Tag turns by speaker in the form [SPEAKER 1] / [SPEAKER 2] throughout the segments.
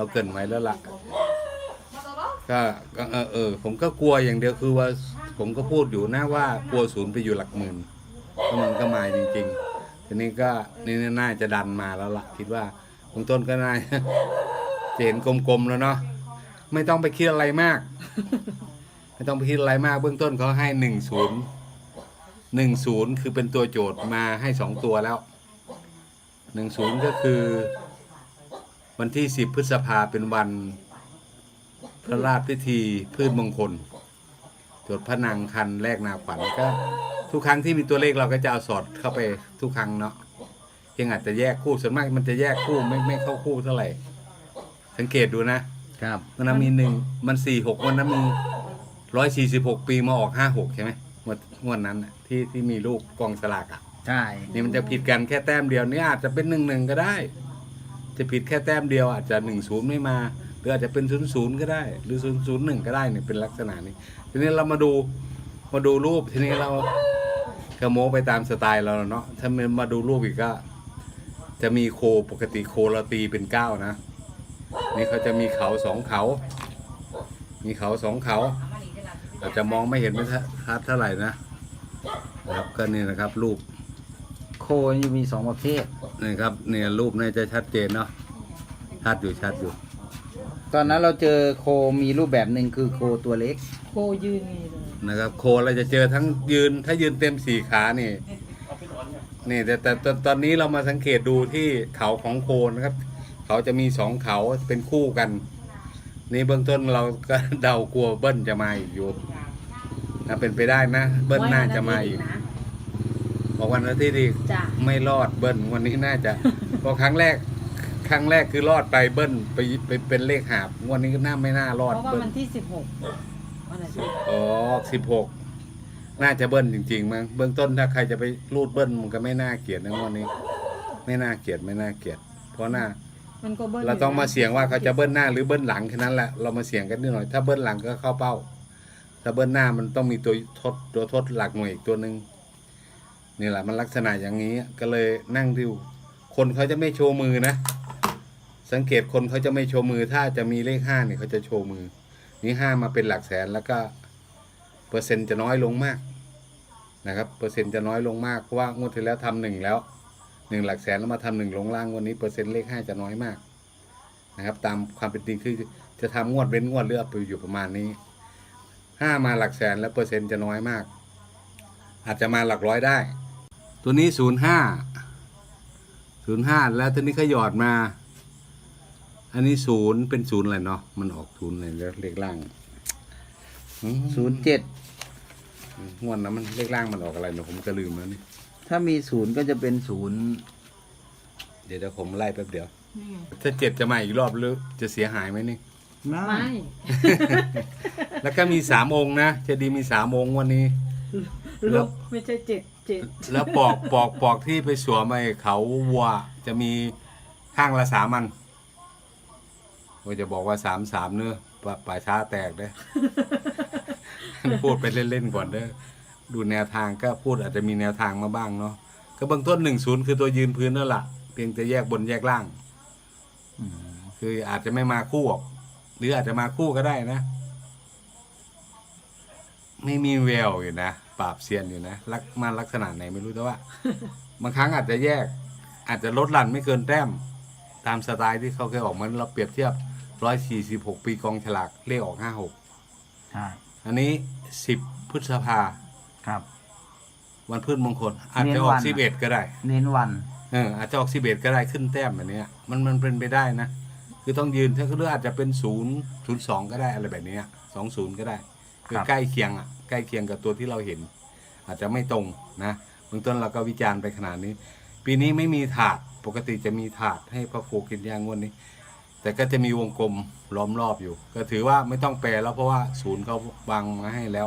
[SPEAKER 1] เราเกรินไว้แล้วล่ะก็ก็เออเออผมก็กลัวอย่างเดียวคือว่าผมก็พูดอยู่นะว่ากลัวศูนย์ไปอยู่หลักหมื่นแล้วมันก็มาจริงๆทีนี้ก็นี่น่าจะดันมาแล้วล่ะคิดว่าเบื้องต้นก็น่าจะเห็นกลมๆแล้วเนาะไม่ต้องไปคิดอะไรมาก ไม่ต้องไปคิดอะไรมากเบื้องต้นเขาให้หนึ่งศูนย์หนึ่งศูนย์คือเป็นตัวโจทย์มาให้สองตัวแล้วหนึ่งศูนย์ก็คือ วันที่สิบพฤษภาเป็นวันพระราชพิธีพืชมงคลจดพระนางคันแรกนาขวัญก็ ทุกครั้งที่มีตัวเลขเราก็จะเอาสอดเข้าไปทุกครั้งเนาะเพียงอาจจะแยกคู่ส่วนมากมันจะแยกคู่ไม่ไม่เข้าคู่เท่าไหร่ สังเกตดูนะครับมันนะมีหนึ่งมันสี่หกวันนั้นมีร้อยสี่สิบหกปีมาออกห้าหกใช่ไหมงวดงวดนั้นน่ะที่ที่มีลูกกองสลากอะ
[SPEAKER 2] ใช่
[SPEAKER 1] นี่มันจะผิดกันแค่แต้มเดียวนี่อาจจะเป็นหนึ่งหนึ่งก็ได้ จะผิดแค่แต้มเดียวอาจจะหนึ่งศูนย์ไม่มา หรืออาจจะเป็นศูนย์ศูนย์ก็ได้ หรือศูนย์ศูนย์หนึ่งก็ได้เนี่ยเป็นลักษณะนี้ ทีนี้เรามาดูมาดูรูปทีนี้เรากระโมไปตามสไตล์เราเนาะถ้ามันมาดูรูปอีกก็ จะมีโคปกติโคเราตีเป็นเก้านะนี่เขาจะมีเขาสองเขา มีเขาสองเขา อาจจะมองไม่เห็นไม่ชัดเท่าไหร่นะนะครับก็นี่นะครับรูป
[SPEAKER 2] โคจะมีสองประเภท
[SPEAKER 1] นี่ครับเนี่ยรูปน่าจะชัดเจนเนาะชัดอยู่ชัดอยู่
[SPEAKER 2] ตอนนั้นเราเจอโคมีรูปแบบหนึ่งคือโคตัวเล็ก
[SPEAKER 3] โคยืนนี่เลย
[SPEAKER 1] นะครับ โคเราจะเจอทั้งยืนถ้ายืนเต็มสี่ขานี่นี่แต่แต่แต่ตอนนี้เรามาสังเกตดูที่เขาของโคนะครับ เขาจะมีสองเขาเป็นคู่กัน นี่เบื้องต้นเราก็เดากลัวเบิ้ลจะมาอีกอยู่นะเป็นไปได้นะ เบิ้ลน่าจะมาอีก
[SPEAKER 3] นะ
[SPEAKER 1] บ อกวันอาทิตย์อีก
[SPEAKER 3] จ้ะ
[SPEAKER 1] ไม่รอดเบิ้ลวันนี้น่าจะเพราะครั้งแรก ครั้งแรกคือรอดไปเบิ้ลไปไปเป็นเลขหาบงวันนี้ก็น่าไม่น่ารอด
[SPEAKER 3] เพราะว่า
[SPEAKER 1] เบิ้ล
[SPEAKER 3] มันที่สิบหกวันอาทิตย์
[SPEAKER 1] อ๋อสิบหกน่าจะเบิ้ลจริงๆมั้งเบื้องต้นถ้าใครจะไปรูดเบิ้ลมันก็ไม่น่าเกลียดนะงวันนี้ ไม่น่าเกลียดไม่น่าเกลียด เพราะหน้า
[SPEAKER 3] มันก็เบิ้ล
[SPEAKER 1] เราต้องมาเสี่ยงว่าเขาจะเบิ้ลหน้าหรือเบิ้ลหลังแค่นั้นแหละเรามาเสี่ยงกันนิดหน่อย ถ้าเบิ้ลหลังก็เข้าเป้าถ้าเบิ้ลหน้ามันต้องมีตัวทดตัวทดหลักหน่วยอีกตัวหนึ่ง นี่แหละมันลักษณะอย่างนี้ก็เลยนั่งดูคนเขาจะไม่โชว์มือนะ สังเกตคนเขาจะไม่โชว์มือ ถ้าจะมีเลขห้าเนี่ยเขาจะโชว์มือ นี่ห้ามาเป็นหลักแสนแล้วก็ เปอร์เซ็นต์จะน้อยลงมากนะครับเปอร์เซ็นต์จะน้อยลงมากเพราะว่างวดที่แล้วทำหนึ่งแล้วหนึ่งหลักแสนแล้วมาทำหนึ่งลงล่างวันนี้เปอร์เซ็นต์เลขห้าจะน้อยมากนะครับ ตามความเป็นจริงคือจะทำงวดเว้นงวดเลือกไปอยู่ประมาณนี้ห้ามาหลักแสนแล้วเปอร์เซ็นต์จะน้อยมาก อาจจะมาหลักร้อยได้ ตัวนี้ศูนย์ห้าศูนย์ห้าแล้วตัวนี้เขาหยอดมา อันนี้ศูนย์เป็นศูนย์อะไรเนาะมันออกศูนย์เลยแล้วเลขล่างอืม
[SPEAKER 2] ศูนย์เจ็ด
[SPEAKER 1] งวดนั้นมันเลขล่างมันออกอะไรเนาะผมก็ลืมแล้วนี่
[SPEAKER 2] ถ้ามีศูนย์ก็จะเป็นศูนย์
[SPEAKER 1] เดี๋ยวเดี๋ยวผมไล่แป๊บเดียว
[SPEAKER 3] นี่ไง
[SPEAKER 1] ถ้าเจ็ดจะมาอีกรอบหรือจะเสียหายไหมนี่
[SPEAKER 2] ไม่
[SPEAKER 3] ไม่
[SPEAKER 1] แล้วก็มีสามองค์นะเจดีย์มีสามองค์วันนี้แล้
[SPEAKER 3] ลู
[SPEAKER 1] ว
[SPEAKER 3] กไม่ใช่เจ็ด เจ็ด
[SPEAKER 1] แล้วปอกปอกปอกที่ไปสวมไอ้เขาวัวจะมีข้างละสามอันว่าจะบอกว่าสามสามเนื้อะป่าป่าช้าแตกได้อ พูดไปเล่นๆก่อนเด้อดูแนวทางก็พูดอาจจะมีแนวทางมาบ้างเนาะก็เบื้องต้นหนึ่งศูนย์คือตัวยืนพื้นนั่นแหละเพียงจะแยกบนแยกล่างคืออาจจะไม่มาคู่หรอกหรืออาจจะมาคู่ก็ได้นะ ไม่มีแววอยู่นะ ปราบเซียนอยู่นะลักมาลักษณะไหนไม่รู้แต่ว่า บางครั้งอาจจะแยก อาจจะลดหลั่นไม่เกินแต้ม ตามสไตล์ที่เขาเคยออกมาเราเปรียบเทียบร้อยสี่สิบหกปีกองฉลากเลขออกห้าหก
[SPEAKER 2] ใช่
[SPEAKER 1] อันนี้สิบพฤษภา
[SPEAKER 2] ครับ
[SPEAKER 1] วันพืชมงคล อาจจะออก
[SPEAKER 2] เน้
[SPEAKER 1] สิ
[SPEAKER 2] น
[SPEAKER 1] บ
[SPEAKER 2] วั
[SPEAKER 1] เอ็
[SPEAKER 2] น
[SPEAKER 1] ดก็ได้
[SPEAKER 2] เน้นวัน
[SPEAKER 1] เอออาจจะออกสิบเอ็ดก็ได้ขึ้นแต้มแบบเนี้ยมันมันเป็นไปได้นะ คือต้องยืนถ้าคืออาจจะเป็นศูนย์ศูนย์สองก็ได้อะไรแบบเนี้สองศูนย์ก็ได้ คือ
[SPEAKER 2] ครับ
[SPEAKER 1] ใกล้เคียงอะใกล้เคียงกับตัวที่เราเห็น อาจจะไม่ตรงนะเบื้องต้นเราก็วิจารณ์ไปขนาดนี้ ปีนี้ไม่มีถาดปกติจะมีถาดให้พระครูกินยางวดนี้ แต่ก็จะมีวงกลมล้อมรอบอยู่ ก็ถือว่าไม่ต้องแปลแล้วเพราะว่าศูนย์เขาวางมาให้แล้ว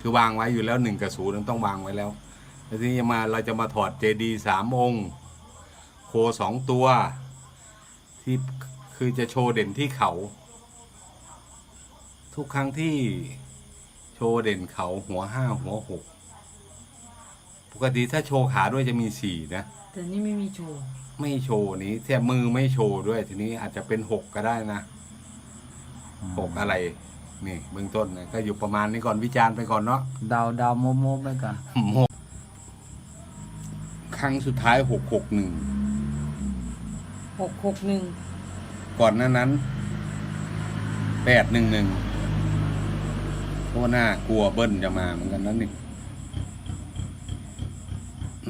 [SPEAKER 1] คือวางไว้อยู่แล้วหนึ่งกับศูนย์ต้องวางไว้แล้วแล้วทีนี้จะมาเราจะมาถอดเจดีสามองค์ โคสองตัว ที่คือจะโชว์เด่นที่เขา ทุกครั้งที่โชว์เด่นเขาหัวห้าหัวหกปกติถ้าโชว์ขาด้วยจะมีสี่นะ
[SPEAKER 3] แต่นี่ไม่มีโชว์
[SPEAKER 1] ไม่โชว์นี้แค่มือไม่โชว์ด้วย ทีนี้อาจจะเป็นหกก็ได้นะหกอะไร นี่เบื้องต้นนะก็อยู่ประมาณนี้ก่อนวิจารณ์ไปก่อนเนาะ
[SPEAKER 2] เดาเดาโมโมไปก่อน
[SPEAKER 1] หกครั้งสุดท้ายหกหกหนึ่ง
[SPEAKER 3] หกหกหนึ่ง
[SPEAKER 1] ก่อนหน้านั้นแปดหนึ่งหนึ่ง เพราะว่าน่ากลัวเบิ้ลจะมาเหมือนกันนั่นนี่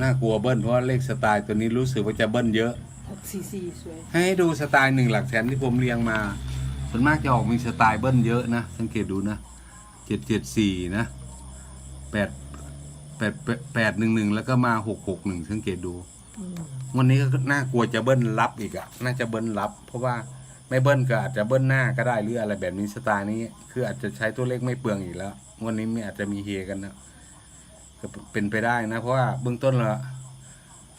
[SPEAKER 1] น่ากลัวเบิ้ลเพราะว่าเลขสไตล์ตัวนี้รู้สึกว่าจะเบิ้ลเยอะ
[SPEAKER 3] หกสี่สี่สวย
[SPEAKER 1] ให้ดูสไตล์หนึ่งหลักแสนที่ผมเรียงมา ส่วนมากจะออกมีสไตล์เบิ้ลเยอะนะ สังเกตดูนะเจ็ดเจ็ดสี่นะแปดแปดแปดหนึ่งหนึ่งแล้วก็มาหกหกหนึ่งสังเกตดู
[SPEAKER 3] อืม
[SPEAKER 1] วันนี้ก็น่ากลัวจะเบิ้ลรับอีกอะน่าจะเบิ้ลรับ เพราะว่า ไม่เบิ้ลก็อาจจะเบิ้ลหน้าก็ได้หรืออะไรแบบนี้สไตล์นี้ คืออาจจะใช้ตัวเลขไม่เปลืองอีกแล้ววันนี้ไม่อาจจะมีเฮกันนะก็เป็นไปได้นะ เพราะว่าเบื้องต้นเรา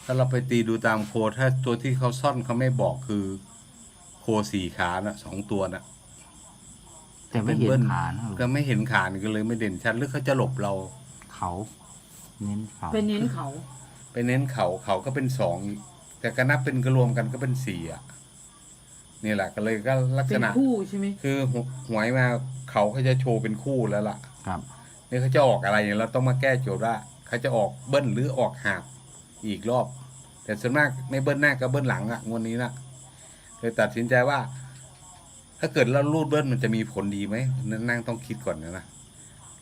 [SPEAKER 1] ถ้าเราไปตีดูตามโคดถ้าตัวที่เขาซ่อนเขาไม่บอกคือโคสี่ขานะสองตัวนะ
[SPEAKER 2] แต่ไม่เห็น
[SPEAKER 1] บิ้ล
[SPEAKER 2] ขานะ
[SPEAKER 1] ก็ไม่เห็นขานี่ก็เลยไม่เด่นชัดหรือเขาจะหลบเรา
[SPEAKER 2] เขาเน้นเขา
[SPEAKER 3] เป็นเน้นเขา
[SPEAKER 1] ไปเน้นเขาเขาก็เป็นสองอีกแต่ก็นับเป็นก็รวมกันก็เป็นสี่อะ นี่แหละก็เลยก็ลัก
[SPEAKER 3] เป็
[SPEAKER 1] ษ
[SPEAKER 3] น
[SPEAKER 1] ณะ
[SPEAKER 3] คู่ใช่ไหม
[SPEAKER 1] คือหวหวยมาเขาเขาจะโชว์เป็นคู่แล้วล่ะ
[SPEAKER 2] ครับ
[SPEAKER 1] นี่เขาจะออกอะไรเนี่ยเราต้องมาแก้โจทย์ว่าเขาจะออกเบิ้ลหรือออกหาบอีกรอบ แต่ส่วนมากไม่เบิ้ลหน้าก็เบิ้ลหลังอะงวดนี้นะเลยตัดสินใจว่า ถ้าเกิดเรารูดเบิ้ลมันจะมีผลดีไหมนั่งต้องคิดก่อนนะนะ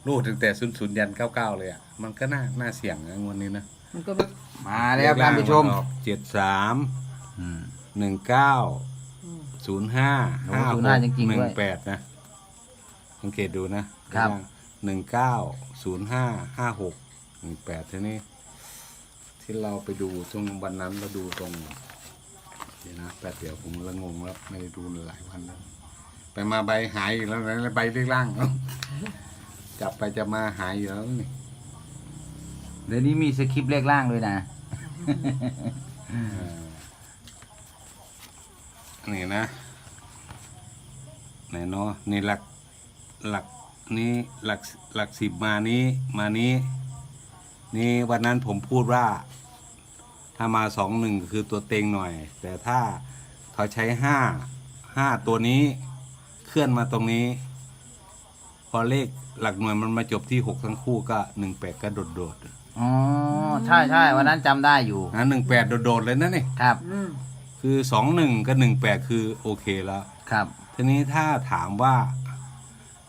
[SPEAKER 1] รูดตั้งแต่ศูนย์ศูนย์ยันเก้าเก้าเลยอะมันก็น่าน่าเสี่ยงนะงวดนี้นะ
[SPEAKER 3] มันก็แบบ
[SPEAKER 2] มาแล้วท่านผู้ชม
[SPEAKER 1] เจ็ดสาม
[SPEAKER 2] อืม
[SPEAKER 1] หนึ่งเก้า
[SPEAKER 3] อืม
[SPEAKER 1] ศูนย์ห้า
[SPEAKER 2] โอ้
[SPEAKER 1] ห้า
[SPEAKER 2] ศู
[SPEAKER 1] ห
[SPEAKER 2] นย์ห้ากจริงๆ
[SPEAKER 1] หนึ่
[SPEAKER 2] ด้
[SPEAKER 1] ง
[SPEAKER 2] วย
[SPEAKER 1] แปดนะสังเกตดูนะครับ หนึ่งเก้าศูนย์ห้าห้าหกหนึ่งแปดทีนี้ ที่เราไปดูตรงวันนั้นเราดูตรง เดี๋ยวนะแปดเดี๋ยวผมละงงแล้วไม่ได้ดูหลายวันแล้วไปมาใบหายอีกแล้วนะใบเรียกล่างเอ้าจับไปจะมาหายอยู่แล้วนี่
[SPEAKER 2] เดี๋ยวนี้มีสคริปต์เลขล่างด้วยนะ
[SPEAKER 1] นี่นะไหนเนาะนี่หลักหลักนี้หลักหลักสิบมานี้มานี้นี่วันนั้นผมพูดว่า ถ้ามาสองหนึ่งคือตัวเต็งหน่อย แต่ถ้าเขาใช้ห้าห้าตัวนี้เคลื่อนมาตรงนี้ พอเลขหลักหน่วยมันมาจบที่หกทั้งคู่ก็หนึ่งแปดก็โดด
[SPEAKER 2] อ๋อใช่ใช่วันนั้นจำได้อยู่
[SPEAKER 1] ๆนะหนึ่งแปดโดดๆเลยนะนี่
[SPEAKER 2] ครับ
[SPEAKER 3] อืม
[SPEAKER 1] คือสองหนึ่งกับหนึ่งแปดคือโอเคแล้ว
[SPEAKER 2] ครับ
[SPEAKER 1] ทีนี้ถ้าถามว่า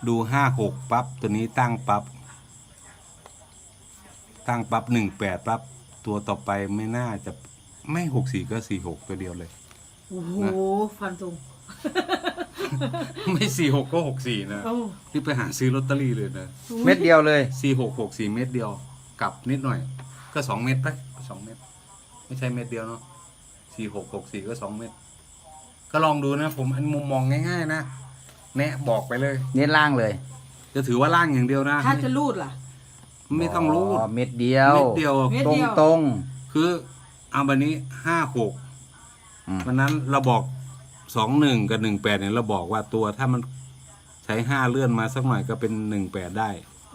[SPEAKER 1] ดูห้าหกปั๊บตัวนี้ตั้งปั๊บตั้งปั๊บหนึ่งแปดปั๊บตัวต่อไปไม่น่าจะไม่หกสี่ก็สี่หกตัวเดียวเลย
[SPEAKER 3] โอ้โห
[SPEAKER 1] นะ
[SPEAKER 3] ฟันตรง
[SPEAKER 1] ไม่สี่หกก็หกสี่นะ
[SPEAKER 3] โอ้
[SPEAKER 1] ที่ไปหาซื้อลอตเตอรี่เลยนะ
[SPEAKER 2] เม็ดเดียวเลย
[SPEAKER 1] สี่หกหกสี่เม็ดเดียวกลับนิดหน่อย ก็สองเม็ดไปสองเม็ดไม่ใช่เม็ดเดียวเนาะ สี่หกหกสี่ก็สองเม็ดก็ลองดูนะ ผมอันมุมมองง่ายๆนะแนะบอกไปเลย
[SPEAKER 2] เน้นล่างเลย
[SPEAKER 1] จะถือว่าล่างอย่างเดียวนะ
[SPEAKER 3] ถ้าจะรูดล่ะ
[SPEAKER 1] ไม่ต้องรูด
[SPEAKER 2] เม็ดเดียว
[SPEAKER 1] เม็ดเดียว
[SPEAKER 3] เม็ด
[SPEAKER 2] ตรง
[SPEAKER 3] เดียว
[SPEAKER 2] ตรง
[SPEAKER 1] คือเอาบันนี้ห้าหก
[SPEAKER 2] อืม
[SPEAKER 1] วันนั้นเราบอกสองหนึ่งกับหนึ่งแปดเนี่ยเราบอกว่าตัวถ้ามันใช้ห้าเลื่อนมาสักหน่อยก็เป็นหนึ่งแปดได้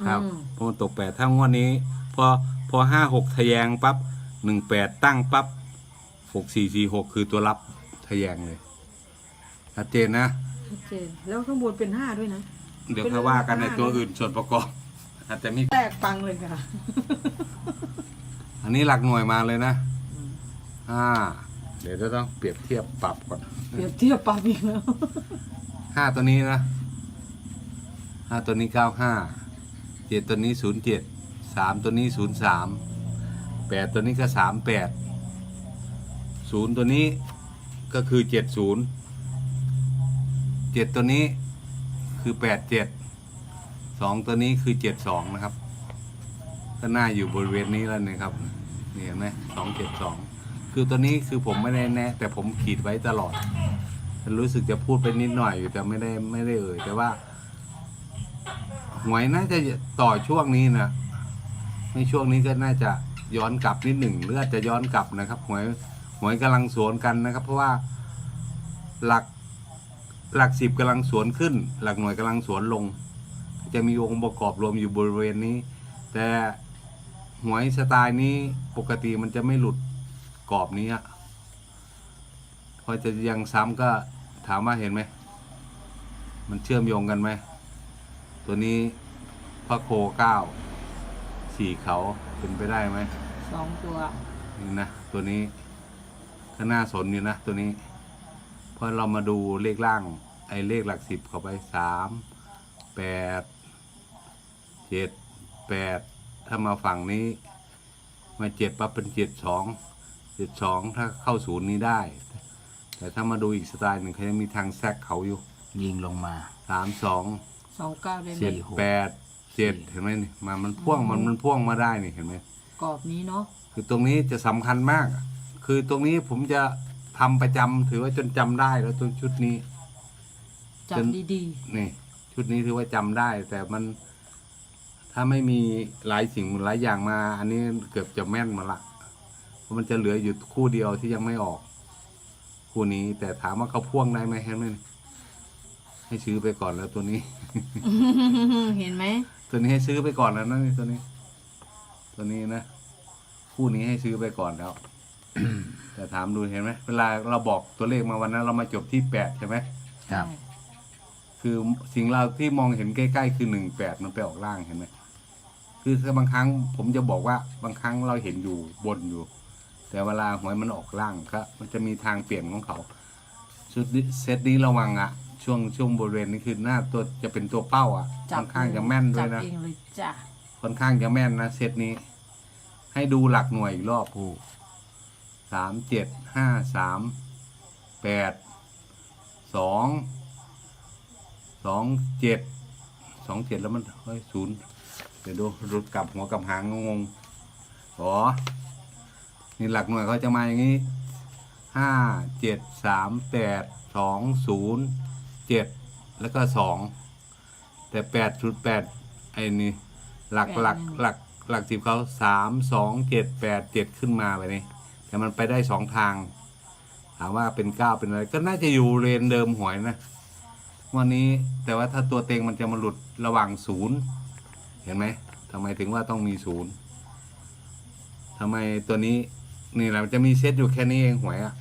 [SPEAKER 2] ครับ
[SPEAKER 3] อืม
[SPEAKER 1] เพราะมันตกแปดถ้างวดนี้ พอพอห้าหกทะแยงปั๊บหนึ่งแปดตั้งปั๊บ หกสี่สี่หกคือตัวรับทะแยงเลยชัดเจนนะ
[SPEAKER 3] ชัดเจนแล้วข้างบนเป็นห้าด้วยนะ
[SPEAKER 1] เดี๋ยวค่อยว่ากันในตัวอื่นส่วนประกอบ อาจจะมี
[SPEAKER 3] แตกปังเลยค่ะ
[SPEAKER 1] อันนี้หลักหน่วยมาเลยนะห้าเดี๋ยวจะต้องเปรียบเทียบปรับก่อน
[SPEAKER 3] เปรียบเทียบปังอีกแล้ว
[SPEAKER 1] ห้าตัวนี้นะห้าตัวนี้เก้าห้าเจ็ดตัวนี้ศูนย์เจ็ดสามตัวนี้ศูนย์สามแปดตัวนี้ก็สามแปด ศูนย์ตัวนี้ก็คือเจ็ดศูนย์เจ็ดตัวนี้คือแปดเจ็ดสองตัวนี้คือเจ็ดสองนะครับ ก็น่าอยู่บริเวณนี้แล้วนะครับนี่เห็นไหมสองเจ็ดสองคือตัวนี้คือผมไม่ได้แนะแต่ผมขีดไว้ตลอดรู้สึกจะพูดไปนิดหน่อยอยู่แต่ไม่ได้ไม่ได้เอ่ยแต่ว่าหวยน่าจะต่อช่วงนี้นะในช่วงนี้ก็น่าจะย้อนกลับนิดหนึ่งหรืออาจจะย้อนกลับนะครับหวย หวยกำลังสวนกันนะครับ เพราะว่าหลักหลักสิบกำลังสวนขึ้น หลักหน่วยกำลังสวนลง จะมีองค์ประกอบรวมอยู่บริเวณนี้ แต่หวยสไตล์นี้ปกติมันจะไม่หลุดกรอบนี้อะพอจะยังซ้ำก็ถามว่าเห็นไหม มันเชื่อมโยงกันไหม ตัวนี้พระโคเก้าสี่เขาเป็นไปได้ไหม
[SPEAKER 3] สองตัว
[SPEAKER 1] นี่นะ ตัวนี้ ก็น่าสนอยู่นะตัวนี้เพราะเรามาดูเลขล่าง ไอ้เลขหลักสิบเข้าไปสามแปดเจ็ดแปดถ้ามาฝั่งนี้ มาเจ็ดปั๊บเป็นเจ็ดสองเจ็ดสองถ้าเข้าศูนย์นี้ได้ แต่ถ้ามาดูอีกสไตล์หนึ่งเขายังมีทางแซกเขาอยู่
[SPEAKER 2] ยิงลงมา
[SPEAKER 1] สามสอง
[SPEAKER 3] สองเก้าได้ไหม
[SPEAKER 1] เจ็ดแปดเจ็ดเห็นไหมนี่มามันพ่วงมันมันพ่วงมาได้นี่เห็นไหม
[SPEAKER 3] กรอบนี้เนาะ
[SPEAKER 1] คือตรงนี้จะสำคัญมากอะ คือตรงนี้ผมจะทำประจำถือว่าจนจำได้แล้วตัวชุดนี้
[SPEAKER 3] จับดี
[SPEAKER 1] นี่ ชุดนี้ถือว่าจำได้ แต่มัน ถ้าไม่มีหลายสิ่งหลายอย่างมา อันนี้เกือบจะแม่นหมาละเพราะมันจะเหลืออยู่คู่เดียวที่ยังไม่ออก คู่นี้ แต่ถามว่าเขาพ่วงได้ไหมเห็นไหมนี่ให้ซื้อไปก่อนแล้วตัวนี้
[SPEAKER 3] ๆ เห็นไหม
[SPEAKER 1] ตัวนี้ให้ซื้อไปก่อนแล้วนะนี่ตัวนี้ ตัวนี้นะ คู่นี้ให้ซื้อไปก่อนแล้ว แต่ถามดูเห็นไหมเวลาเราบอกตัวเลขมาวันนั้น เรามาจบที่แปดใช่ไหม
[SPEAKER 2] ครับ
[SPEAKER 1] คือสิ่งเราที่มองเห็นใกล้ๆคือหนึ่งแปดมันไปออกล่างเห็นไหมคือถ้าบางครั้งผมจะบอกว่าบางครั้งเราเห็นอยู่บนอยู่ แต่เวลาหวยมันออกล่างก็มันจะมีทางเปลี่ยนของเขาชุดนี้เซตนี้ระวังอะช่วงช่วงบริเวณนี้คือหน้าตัวจะเป็นตัวเป้าอะ
[SPEAKER 3] จั
[SPEAKER 1] ค่อนข้างจะแม่นด้วย
[SPEAKER 3] จั
[SPEAKER 1] นะ
[SPEAKER 3] บเองเลยจ้ะ
[SPEAKER 1] ค่อนข้างจะแม่นนะเซตนี้ ให้ดูหลักหน่วยอีกรอบผู้ สามเจ็ดห้าสามแปดสองสองเจ็ดสองเจ็ดแล้วมันเฮ้ยศูนย์เดี๋ยวดูรุดกลับหัวกลับหางงงอ๋อนี่หลักหน่วยเขาจะมาอย่างนี้ห้าเจ็ดสามแปดสองศูนย์เจ็ดแล้วก็สองแต่แปดชุดแปดไอ้นี่หลักหลักหลักหลักสิบเขาสามสองเจ็ดแปดเจ็ดขึ้นมาไปนี่ แต่มันไปได้สองทาง ถามว่าเป็นเก้าเป็นอะไร ก็น่าจะอยู่เรนเดิมหวยนะวันนี้แต่ว่าถ้าตัวเต็งมันจะมาหลุดระหว่างศูนย์เห็นไหมทำไมถึงว่าต้องมีศูนย์ทำไมตัวนี้นี่แหละมันจะมีเซตอยู่แค่นี้เองหวยอะ